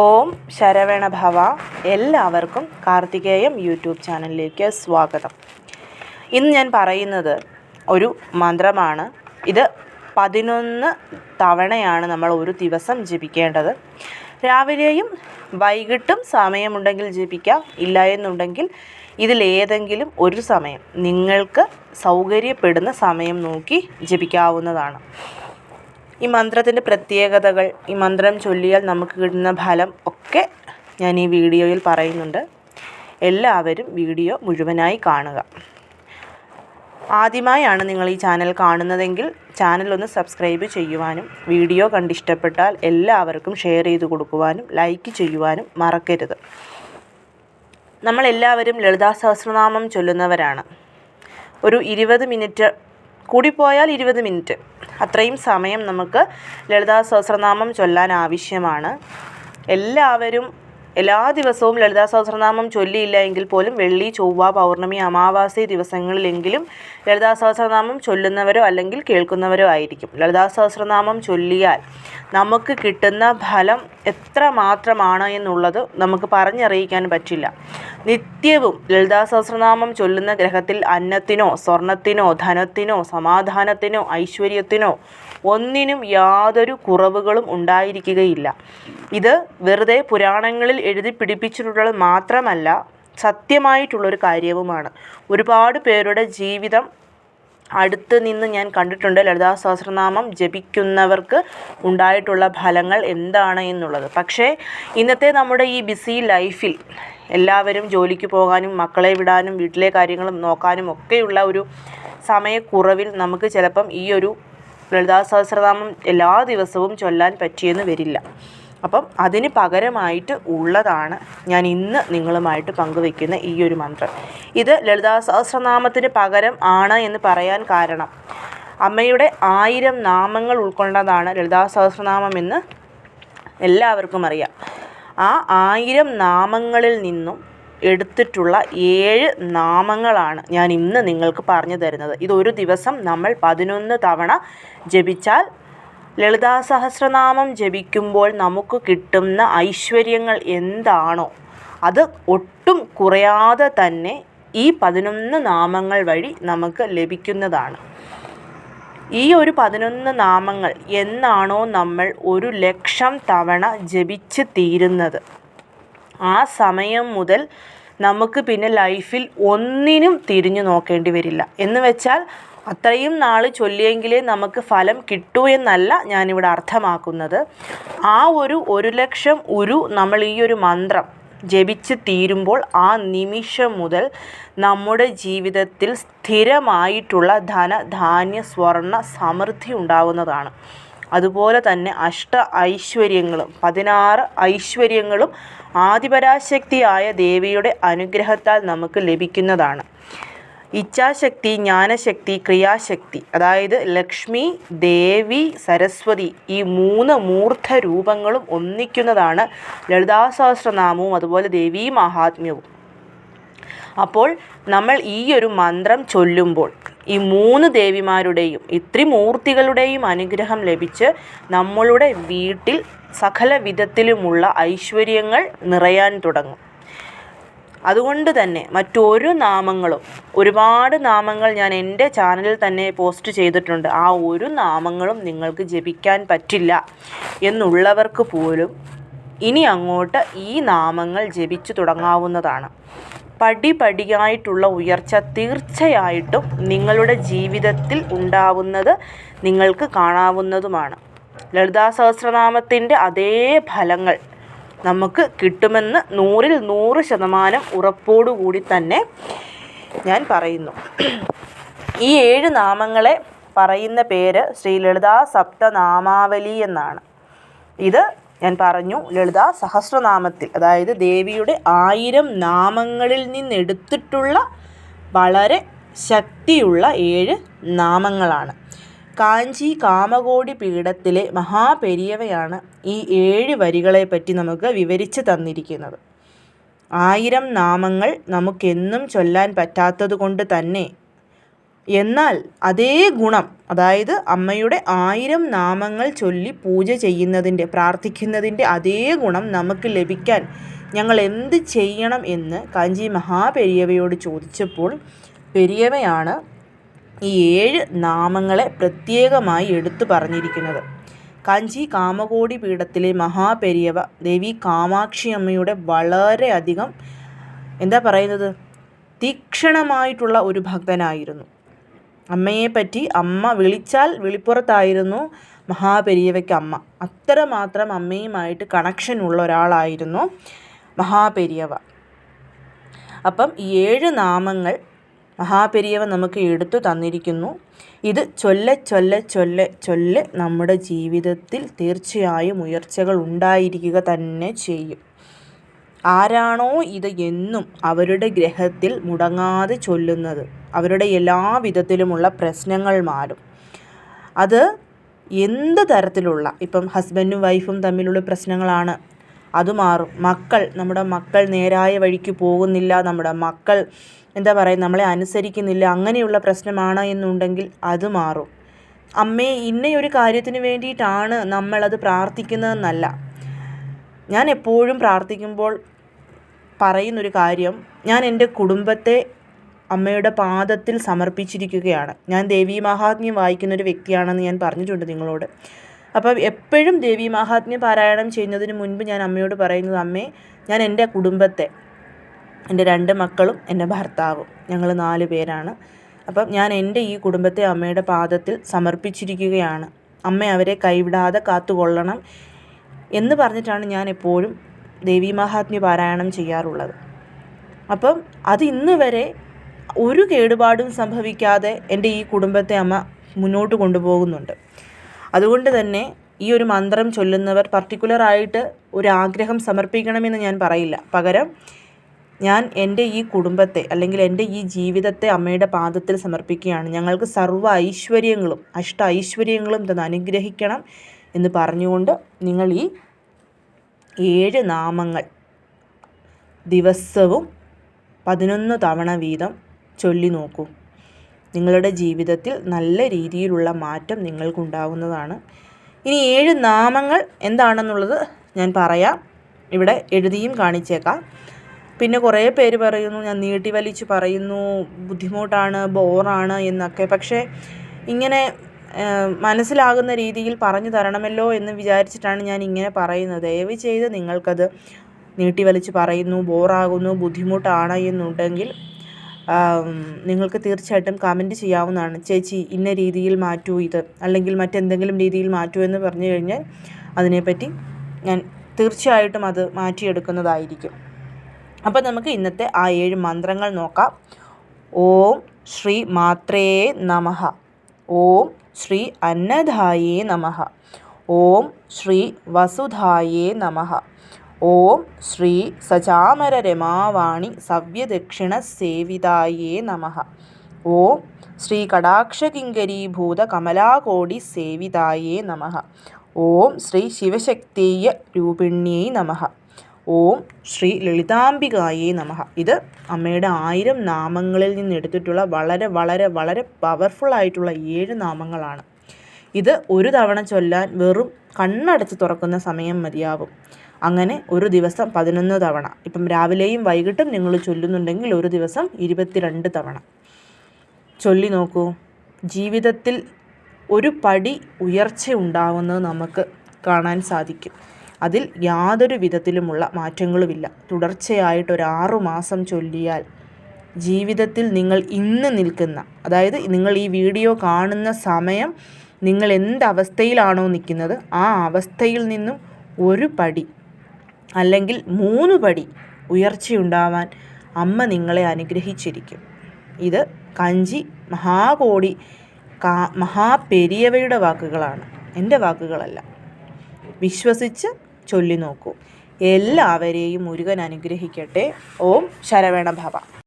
ഓം ശരവണ ഭവ എല്ലാവർക്കും കാർത്തികേയം യൂട്യൂബ് ചാനലിലേക്ക് സ്വാഗതം. ഇന്ന് ഞാൻ പറയുന്നത് ഒരു മന്ത്രമാണ്. ഇത് പതിനൊന്ന് തവണയാണ് നമ്മൾ ഒരു ദിവസം ജപിക്കേണ്ടത്. രാവിലെയും വൈകിട്ടും സമയമുണ്ടെങ്കിൽ ജപിക്കാം. ഇല്ല എന്നുണ്ടെങ്കിൽ ഇതിലേതെങ്കിലും ഒരു സമയം നിങ്ങൾക്ക് സൗകര്യപ്പെടുന്ന സമയം നോക്കി ജപിക്കാവുന്നതാണ്. ഈ മന്ത്രത്തിന്റെ പ്രത്യേകതകൾ ഈ മന്ത്രം ചൊല്ലിയാൽ നമുക്ക് കിട്ടുന്ന ഫലം ഒക്കെ ഞാൻ ഈ വീഡിയോയിൽ പറയുന്നുണ്ട്. എല്ലാവരും വീഡിയോ മുഴുവനായി കാണുക. ആദ്യമായാണ് നിങ്ങൾ ഈ ചാനൽ കാണുന്നതെങ്കിൽ ചാനൽ ഒന്ന് സബ്സ്ക്രൈബ് ചെയ്യുവാനും വീഡിയോ കണ്ടിഷ്ടപ്പെട്ടാൽ എല്ലാവർക്കും ഷെയർ ചെയ്ത് കൊടുക്കുവാനും ലൈക്ക് ചെയ്യുവാനും മറക്കരുത്. നമ്മളെല്ലാവരും ലളിതാ സഹസ്രനാമം ചൊല്ലുന്നവരാണ്. ഒരു ഇരുപത് മിനിറ്റ് കൂടിപ്പോയാൽ ഇരുപത് മിനിറ്റ്. അത്രയും സമയം നമുക്ക് ലളിതാ സഹസ്രനാമം ചൊല്ലാൻ ആവശ്യമാണ്. എല്ലാവരും എല്ലാ ദിവസവും ലളിതാ സഹസ്രനാമം ചൊല്ലിയില്ല എങ്കിൽ പോലും വെള്ളി ചൊവ്വ പൗർണമി അമാവാസി ദിവസങ്ങളിലെങ്കിലും ലളിതാ സഹസ്രനാമം ചൊല്ലുന്നവരോ അല്ലെങ്കിൽ കേൾക്കുന്നവരോ ആയിരിക്കും. ലളിതാ സഹസ്രനാമം ചൊല്ലിയാൽ നമുക്ക് കിട്ടുന്ന ഫലം എത്ര മാത്രമാണ് എന്നുള്ളത് നമുക്ക് പറഞ്ഞറിയിക്കാൻ പറ്റില്ല. നിത്യവും ലളിതാ സഹസ്രനാമം ചൊല്ലുന്ന ഗ്രഹത്തിൽ അന്നത്തിനോ സ്വർണത്തിനോ ധനത്തിനോ സമാധാനത്തിനോ ഐശ്വര്യത്തിനോ ഒന്നിനും യാതൊരു കുറവുകളും ഉണ്ടായിരിക്കുകയില്ല. ഇത് വെറുതെ പുരാണങ്ങളിൽ എഴുതി പിടിപ്പിച്ചിട്ടുള്ളത് മാത്രമല്ല സത്യമായിട്ടുള്ളൊരു കാര്യവുമാണ്. ഒരുപാട് പേരുടെ ജീവിതം അടുത്ത് നിന്ന് ഞാൻ കണ്ടിട്ടുണ്ട്. ലളിതാ സഹസ്രനാമം ജപിക്കുന്നവർക്ക് ഉണ്ടായിട്ടുള്ള ഫലങ്ങൾ എന്താണ് എന്നുള്ളത്. പക്ഷേ ഇന്നത്തെ നമ്മുടെ ഈ ബിസി ലൈഫിൽ എല്ലാവരും ജോലിക്ക് പോകാനും മക്കളെ വിടാനും വീട്ടിലെ കാര്യങ്ങളും നോക്കാനും ഒക്കെയുള്ള ഒരു സമയക്കുറവിൽ നമുക്ക് ചിലപ്പം ഈ ഒരു ലളിതാ സഹസ്രനാമം എല്ലാ ദിവസവും ചൊല്ലാൻ പറ്റിയെന്ന് വരില്ല. അപ്പം അതിന് പകരമായിട്ട് ഉള്ളതാണ് ഞാൻ ഇന്ന് നിങ്ങളുമായിട്ട് പങ്കുവെക്കുന്ന ഈ ഒരു മന്ത്രം. ഇത് ലളിതാ സഹസ്രനാമത്തിന് പകരം ആണ് എന്ന് പറയാൻ കാരണം അമ്മയുടെ ആയിരം നാമങ്ങൾ ഉൾക്കൊണ്ടതാണ് ലളിതാ സഹസ്രനാമം എന്ന് എല്ലാവർക്കും അറിയാം. ആ ആയിരം നാമങ്ങളിൽ നിന്നും എടുത്തിട്ടുള്ള ഏഴ് നാമങ്ങളാണ് ഞാൻ ഇന്ന് നിങ്ങൾക്ക് പറഞ്ഞു തരുന്നത്. ഇതൊരു ദിവസം നമ്മൾ പതിനൊന്ന് തവണ ജപിച്ചാൽ ലളിതാ സഹസ്രനാമം ജപിക്കുമ്പോൾ നമുക്ക് കിട്ടുന്ന ഐശ്വര്യങ്ങൾ എന്താണോ അത് ഒട്ടും കുറയാതെ തന്നെ ഈ പതിനൊന്ന് നാമങ്ങൾ വഴി നമുക്ക് ലഭിക്കുന്നതാണ്. ഈ ഒരു പതിനൊന്ന് നാമങ്ങൾ എന്നാണോ നമ്മൾ ഒരു ലക്ഷം തവണ ജപിച്ച് തീരുന്നത്? ആ സമയം മുതൽ നമുക്ക് പിന്നെ ലൈഫിൽ ഒന്നിനും തിരിഞ്ഞു നോക്കേണ്ടി വരില്ല. എന്ന് വെച്ചാൽ അത്രയും നാൾ ചൊല്ലിയെങ്കിലേ നമുക്ക് ഫലം കിട്ടൂ എന്നല്ല ഞാനിവിടെ അർത്ഥമാക്കുന്നത്. ആ ഒരു ഒരു ലക്ഷം ഉരു നമ്മൾ ഈ ഒരു മന്ത്രം ജപിച്ച് തീരുമ്പോൾ ആ നിമിഷം മുതൽ നമ്മുടെ ജീവിതത്തിൽ സ്ഥിരമായിട്ടുള്ള ധന ധാന്യ സ്വർണ സമൃദ്ധി ഉണ്ടാവുന്നതാണ്. അതുപോലെ തന്നെ അഷ്ട ഐശ്വര്യങ്ങളും പതിനാറ് ഐശ്വര്യങ്ങളും ആദിപരാശക്തിയായ ദേവിയുടെ അനുഗ്രഹത്താൽ നമുക്ക് ലഭിക്കുന്നതാണ്. ഇച്ഛാശക്തി ജ്ഞാനശക്തി ക്രിയാശക്തി അതായത് ലക്ഷ്മി ദേവി സരസ്വതി ഈ മൂന്ന് മൂർദ്ധ രൂപങ്ങളും ഒന്നിക്കുന്നതാണ് ലളിതാ സഹസ്രനാമവും അതുപോലെ ദേവീ മഹാത്മ്യവും. അപ്പോൾ നമ്മൾ ഈ ഒരു മന്ത്രം ചൊല്ലുമ്പോൾ ഈ മൂന്ന് ദേവിമാരുടെയും ഇത്രിമൂർത്തികളുടെയും അനുഗ്രഹം ലഭിച്ച് നമ്മളുടെ വീട്ടിൽ സകല വിധത്തിലുമുള്ള ഐശ്വര്യങ്ങൾ നിറയാൻ തുടങ്ങും. അതുകൊണ്ട് തന്നെ മറ്റൊരു നാമങ്ങളും ഒരുപാട് നാമങ്ങൾ ഞാൻ എന്റെ ചാനലിൽ തന്നെ പോസ്റ്റ് ചെയ്തിട്ടുണ്ട്. ആ ഒരു നാമങ്ങളും നിങ്ങൾക്ക് ജപിക്കാൻ പറ്റില്ല എന്നുള്ളവർക്ക് പോലും ഇനി അങ്ങോട്ട് ഈ നാമങ്ങൾ ജപിച്ചു തുടങ്ങാവുന്നതാണ്. പടിപടിയായിട്ടുള്ള ഉയർച്ച തീർച്ചയായിട്ടും നിങ്ങളുടെ ജീവിതത്തിൽ ഉണ്ടാവുന്നത് നിങ്ങൾക്ക് കാണാവുന്നതുമാണ്. ലളിതാ സഹസ്രനാമത്തിന്റെ അതേ ഫലങ്ങൾ നമുക്ക് കിട്ടുമെന്ന് നൂറിൽ നൂറ് ശതമാനം ഉറപ്പോടുകൂടി തന്നെ ഞാൻ പറയുന്നു. ഈ ഏഴ് നാമങ്ങളെ പറയുന്ന പേര് ശ്രീ ലളിതാ സപ്തനാമാവലി എന്നാണ്. ഇത് ഞാൻ പറഞ്ഞു ലളിത സഹസ്രനാമത്തിൽ അതായത് ദേവിയുടെ ആയിരം നാമങ്ങളിൽ നിന്നെടുത്തിട്ടുള്ള വളരെ ശക്തിയുള്ള ഏഴ് നാമങ്ങളാണ്. കാഞ്ചി കാമകോടി പീഠത്തിലെ മഹാപെരിയവയാണ് ഈ ഏഴ് വരികളെ പറ്റി നമുക്ക് വിവരിച്ച് തന്നിരിക്കുന്നത്. ആയിരം നാമങ്ങൾ നമുക്കെന്നും ചൊല്ലാൻ പറ്റാത്തത് കൊണ്ട് തന്നെ എന്നാൽ അതേ ഗുണം അതായത് അമ്മയുടെ ആയിരം നാമങ്ങൾ ചൊല്ലി പൂജ ചെയ്യുന്നതിന്റെ പ്രാർത്ഥിക്കുന്നതിന്റെ അതേ ഗുണം നമുക്ക് ലഭിക്കാൻ ഞങ്ങൾ എന്ത് ചെയ്യണം എന്ന് കാഞ്ചി മഹാപെരിയവയോട് ചോദിച്ചപ്പോൾ പെരിയവയാണ് ഈ ഏഴ് നാമങ്ങളെ പ്രത്യേകമായി എടുത്തു പറഞ്ഞിരിക്കുന്നത്. കാഞ്ചി കാമകോടി പീഠത്തിലെ മഹാപെരിയവ ദേവി കാമാക്ഷി അമ്മയുടെ വളരെയധികം എന്താ പറയുന്നത്? തീക്ഷണമായിട്ടുള്ള ഒരു ഭക്തനായിരുന്നു. അമ്മയെപ്പറ്റി അമ്മ വിളിച്ചാൽ വിളിപ്പുറത്തായിരുന്നു മഹാപെരിയവയ്ക്ക് അമ്മ. അത്രമാത്രം അമ്മയുമായിട്ട് കണക്ഷൻ ഉള്ള ഒരാളായിരുന്നു മഹാപെരിയവ. അപ്പം ഈ ഏഴ് നാമങ്ങൾ മഹാപെരിയവ നമുക്ക് എടുത്തു തന്നിരിക്കുന്നു. ഇത് ചൊല്ല ചൊല്ല ചൊല്ല ചൊല്ല നമ്മുടെ ജീവിതത്തിൽ തീർച്ചയായും ഉയർച്ചകൾ ഉണ്ടായിരിക്കുക തന്നെ ചെയ്യും. ആരാണോ ഇത് എന്നും അവരുടെ ഗ്രഹത്തിൽ മുടങ്ങാതെ ചൊല്ലുന്നത്. അവരുടെ എല്ലാ വിധത്തിലുമുള്ള പ്രശ്നങ്ങൾ മാറും. അത് എന്ത് തരത്തിലുള്ള ഇപ്പം ഹസ്ബൻഡും വൈഫും തമ്മിലുള്ള പ്രശ്നങ്ങളാണ്. അത് മാറും. മക്കൾ നമ്മുടെ മക്കൾ നേരായ വഴിക്ക് പോകുന്നില്ല. നമ്മുടെ മക്കൾ എന്താ പറയുക നമ്മളെ അനുസരിക്കുന്നില്ല. അങ്ങനെയുള്ള പ്രശ്നമാണ് എന്നുണ്ടെങ്കിൽ അത് മാറും. അമ്മേ ഇന്നയൊരു കാര്യത്തിന് വേണ്ടിയിട്ടാണ് നമ്മളത് പ്രാർത്ഥിക്കുന്നതെന്നല്ല. ഞാൻ എപ്പോഴും പ്രാർത്ഥിക്കുമ്പോൾ പറയുന്നൊരു കാര്യം ഞാൻ എന്റെ കുടുംബത്തെ അമ്മയുടെ പാദത്തിൽ സമർപ്പിച്ചിരിക്കുകയാണ്. ഞാൻ ദേവീ മഹാത്മ്യം വായിക്കുന്ന ഒരു വ്യക്തിയാണെന്ന് ഞാൻ പറഞ്ഞിട്ടുണ്ട് നിങ്ങളോട്. അപ്പം എപ്പോഴും ദേവീ മഹാത്മ്യം പാരായണം ചെയ്യുന്നതിന് മുൻപ് ഞാൻ അമ്മയോട് പറയുന്നത് അമ്മേ ഞാൻ എന്റെ കുടുംബത്തെ എന്റെ രണ്ട് മക്കളും എന്റെ ഭർത്താവും ഞങ്ങൾ നാല് പേരാണ്. അപ്പം ഞാൻ എന്റെ ഈ കുടുംബത്തെ അമ്മയുടെ പാദത്തിൽ സമർപ്പിച്ചിരിക്കുകയാണ്. അമ്മ അവരെ കൈവിടാതെ കാത്തുകൊള്ളണം എന്ന് പറഞ്ഞിട്ടാണ് ഞാൻ എപ്പോഴും ദേവീ മഹാത്മ്യ പാരായണം ചെയ്യാറുള്ളത്. അപ്പം അത് ഇന്ന് വരെ ഒരു കേടുപാടും സംഭവിക്കാതെ എന്റെ ഈ കുടുംബത്തെ അമ്മ മുന്നോട്ട് കൊണ്ടുപോകുന്നുണ്ട്. അതുകൊണ്ട് തന്നെ ഈ ഒരു മന്ത്രം ചൊല്ലുന്നവർ പർട്ടിക്കുലറായിട്ട് ഒരു ആഗ്രഹം സമർപ്പിക്കണമെന്ന് ഞാൻ പറയില്ല. പകരം ഞാൻ എന്റെ ഈ കുടുംബത്തെ അല്ലെങ്കിൽ എന്റെ ഈ ജീവിതത്തെ അമ്മയുടെ പാദത്തിൽ സമർപ്പിക്കുകയാണ്. ഞങ്ങൾക്ക് സർവ ഐശ്വര്യങ്ങളും അഷ്ട ഐശ്വര്യങ്ങളും തന്നെ അനുഗ്രഹിക്കണം എന്ന് പറഞ്ഞുകൊണ്ട് നിങ്ങൾ ഈ ഏഴ് നാമങ്ങൾ. ദിവസവും പതിനൊന്ന് തവണ വീതം ചൊല്ലി നോക്കൂ. നിങ്ങളുടെ ജീവിതത്തിൽ നല്ല രീതിയിലുള്ള മാറ്റം നിങ്ങൾക്കുണ്ടാവുന്നതാണ്. ഇനി ഏഴ് നാമങ്ങൾ എന്താണെന്നുള്ളത് ഞാൻ പറയാം. ഇവിടെ എഴുതിയും കാണിച്ചേക്കാം. പിന്നെ കുറേ പേര് പറയുന്നു ഞാൻ നീട്ടി വലിച്ച് പറയുന്നു ബുദ്ധിമുട്ടാണ് ബോറാണ് എന്നൊക്കെ. പക്ഷേ ഇങ്ങനെ മനസ്സിലാകുന്ന രീതിയിൽ പറഞ്ഞു തരണമല്ലോ എന്ന് വിചാരിച്ചിട്ടാണ് ഞാൻ ഇങ്ങനെ പറയുന്നത്. ദയവ് ചെയ്ത് നിങ്ങൾക്കത് നീട്ടി വലിച്ച് പറയുന്നു. ബോറാകുന്നു. ബുദ്ധിമുട്ടാണ് എന്നുണ്ടെങ്കിൽ നിങ്ങൾക്ക് തീർച്ചയായിട്ടും കമന്റ് ചെയ്യാവുന്നതാണ്. ചേച്ചി ഇന്ന രീതിയിൽ മാറ്റൂ ഇത്. അല്ലെങ്കിൽ മറ്റെന്തെങ്കിലും രീതിയിൽ മാറ്റൂ എന്ന് പറഞ്ഞു കഴിഞ്ഞാൽ അതിനെപ്പറ്റി ഞാൻ തീർച്ചയായിട്ടും അത് മാറ്റിയെടുക്കുന്നതായിരിക്കും. അപ്പോൾ നമുക്ക് ഇന്നത്തെ ആ ഏഴ് മന്ത്രങ്ങൾ നോക്കാം. ഓം ശ്രീ മാത്രേ നമഃ. ഓം ശ്രീ അന്നദായേ നമ. ഓം ശ്രീ വസുധായേ നമ. ഓം ശ്രീ സചാമര രമാവാണി സവ്യദക്ഷിണ സേവിതായേ നമ. ഓം ശ്രീ കടാക്ഷകിങ്കരീഭൂത കമലാകോടി സേവിതായേ നമ. ഓം ശ്രീ ശിവശക്തീയ രൂപിണ്യൈ നമഃ. ഓം ശ്രീ ലളിതാംബികായേ നമഃ. ഇത് അമ്മയുടെ ആയിരം നാമങ്ങളിൽ നിന്ന് എടുത്തിട്ടുള്ള വളരെ വളരെ വളരെ പവർഫുൾ ആയിട്ടുള്ള ഏഴ് നാമങ്ങളാണ്. ഇത് ഒരു തവണ ചൊല്ലാൻ വെറും കണ്ണടച്ച് തുറക്കുന്ന സമയം മതിയാവും. അങ്ങനെ ഒരു ദിവസം പതിനൊന്ന് തവണ. ഇപ്പം രാവിലെയും വൈകിട്ടും നിങ്ങൾ ചൊല്ലുന്നുണ്ടെങ്കിൽ ഒരു ദിവസം ഇരുപത്തിരണ്ട് തവണ. ചൊല്ലി നോക്കൂ. ജീവിതത്തിൽ ഒരു പടി ഉയർച്ച ഉണ്ടാവുന്നത് നമുക്ക് കാണാൻ സാധിക്കും. അതിൽ യാതൊരു വിധത്തിലുമുള്ള മാറ്റങ്ങളുമില്ല. തുടർച്ചയായിട്ട് ഒരു ആറു മാസം ചൊല്ലിയാൽ ജീവിതത്തിൽ നിങ്ങൾ ഇന്ന് നിൽക്കുന്ന അതായത് നിങ്ങൾ ഈ വീഡിയോ കാണുന്ന സമയം നിങ്ങൾ എന്ത് അവസ്ഥയിലാണോ നിൽക്കുന്നത് ആ അവസ്ഥയിൽ നിന്നും ഒരു പടി അല്ലെങ്കിൽ മൂന്ന് പടി ഉയർച്ചയുണ്ടാവാൻ അമ്മ നിങ്ങളെ അനുഗ്രഹിച്ചിരിക്കും. ഇത് കഞ്ചി മഹാകോടി കാ മഹാപെരിയവയുടെ വാക്കുകളാണ്. എന്റെ വാക്കുകളല്ല. വിശ്വസിച്ച് ചൊല്ലി നോക്കൂ. എല്ലാവരെയും മുരുകൻ അനുഗ്രഹിക്കട്ടെ. ഓം ശരവണ ഭവ